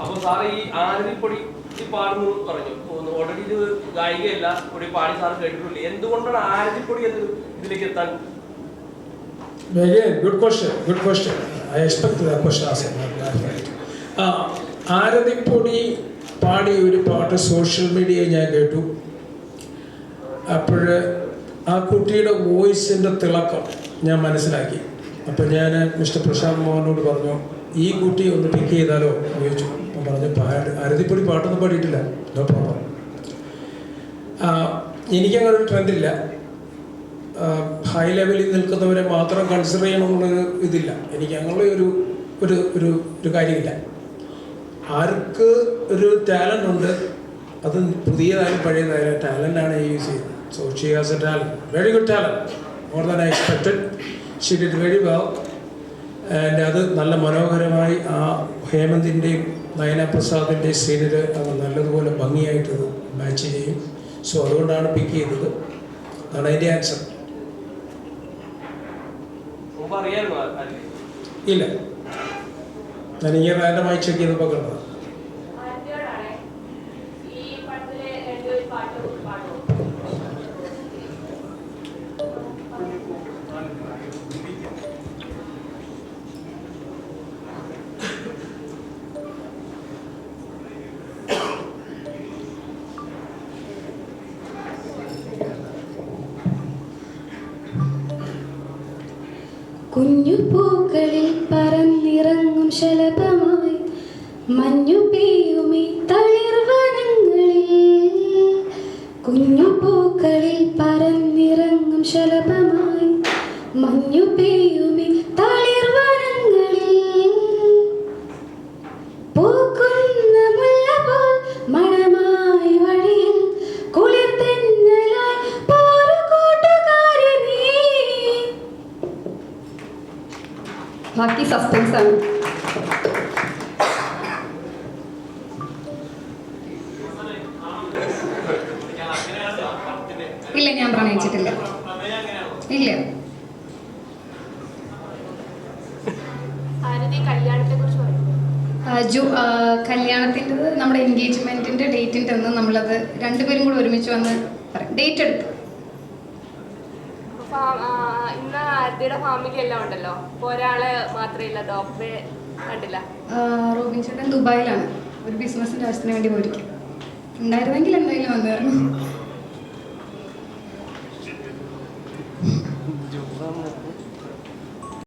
അപ്പൊ സാറ് ഈ ഈ പാടുന്നു പറഞ്ഞു. ഓൾറെഡി ഇത് ഗായികയല്ല പൊടി പാടി സാറ് കേട്ടിട്ടുണ്ട്. എന്തുകൊണ്ടാണ് ആരതിപ്പൊടി എന്ന് ഇതിലേക്ക് എത്താൻ. ആരതിപ്പൊടി പാടിയ ഒരു പാട്ട് സോഷ്യൽ മീഡിയയിൽ ഞാൻ കേട്ടു. അപ്പോൾ ആ കുട്ടിയുടെ വോയിസിന്റെ തിളക്കം ഞാൻ മനസ്സിലാക്കി. അപ്പോൾ ഞാൻ മിസ്റ്റർ പ്രശാന്ത് മോഹനോട് പറഞ്ഞു ഈ കുട്ടി ഒന്ന് പിക്ക് ചെയ്താലോ എന്ന് ചോദിച്ചു. അപ്പം പറഞ്ഞു അരുതിപ്പൊടി പാട്ടൊന്നും പാടിയിട്ടില്ല. നോ പ്രോബ്ലം എനിക്കങ്ങനെ ഒരു ട്രെൻഡില്ല ഹൈ ലെവലിൽ നിൽക്കുന്നവരെ മാത്രം കൺസിഡർ ചെയ്യണമെന്നുള്ളൊരു ഇതില്ല. എനിക്ക് അങ്ങനെയുള്ള ഒരു ഒരു ഒരു ഒരു കാര്യമില്ല. ആർക്ക് ഒരു ടാലന്റ് ഉണ്ട് അത് പുതിയതായാലും പഴയതായാലും ടാലന്റാണ് യൂസ് ചെയ്യുന്നത്. So has a talent very good talent more than I expected she did very well അത് നല്ല മനോഹരമായി ആ ഹേമന്തിന്റെയും നയനപ്രസാദിന്റെയും സീനിൽ അത് നല്ലതുപോലെ ഭംഗിയായിട്ട് മാച്ച് ചെയ്യും. സോ അതുകൊണ്ടാണ് പിക്ക് ചെയ്തത്. അതാണ് അതിന്റെ ആൻസർ ഇല്ല. ഞാൻ ഇങ്ങനെ റാൻഡമായി ചെക്ക് ചെയ്തപ്പോൾ കണ്ടത്. കുഞ്ഞു പൂക്കളിൽ പറന്നിറങ്ങും ശലഭമായി. മഞ്ഞു പെയ്യുമി തളിർവനങ്ങളിൽ കുഞ്ഞു പൂക്കളിൽ പറന്നിറങ്ങും ശലഭമായി. മഞ്ഞു പെയ്യുമി തളിർവനങ്ങളിൽ ബാക്കി സസ്പെൻസ് ആണ്. ഇല്ല ഞാൻ പ്രണയിച്ചിട്ടില്ല. ഇല്ല. ജു കല്യാണത്തിന്റെത് നമ്മുടെ എൻഗേജ്മെന്റിന്റെ ഡേറ്റിന്റെ അന്ന് നമ്മളത് രണ്ടുപേരും കൂടെ ഒരുമിച്ച് വന്ന് പറയും ഡേറ്റ് എടുത്തു. ഇന്ന് ആരതിയുടെ ഫാമിലി എല്ലാം ഉണ്ടല്ലോ. അപ്പൊ ഒരാൾ മാത്രമേ ഇല്ല ഡോക്ടറെ കണ്ടില്ല? റോബിൻ ചേട്ടൻ ദുബായിലാണ്. ഒരു ബിസിനസിന്റെ ആവശ്യത്തിന് വേണ്ടി പോയിരിക്കും ഉണ്ടായിരുന്നെങ്കിൽ എന്തായാലും വന്നായിരുന്നു.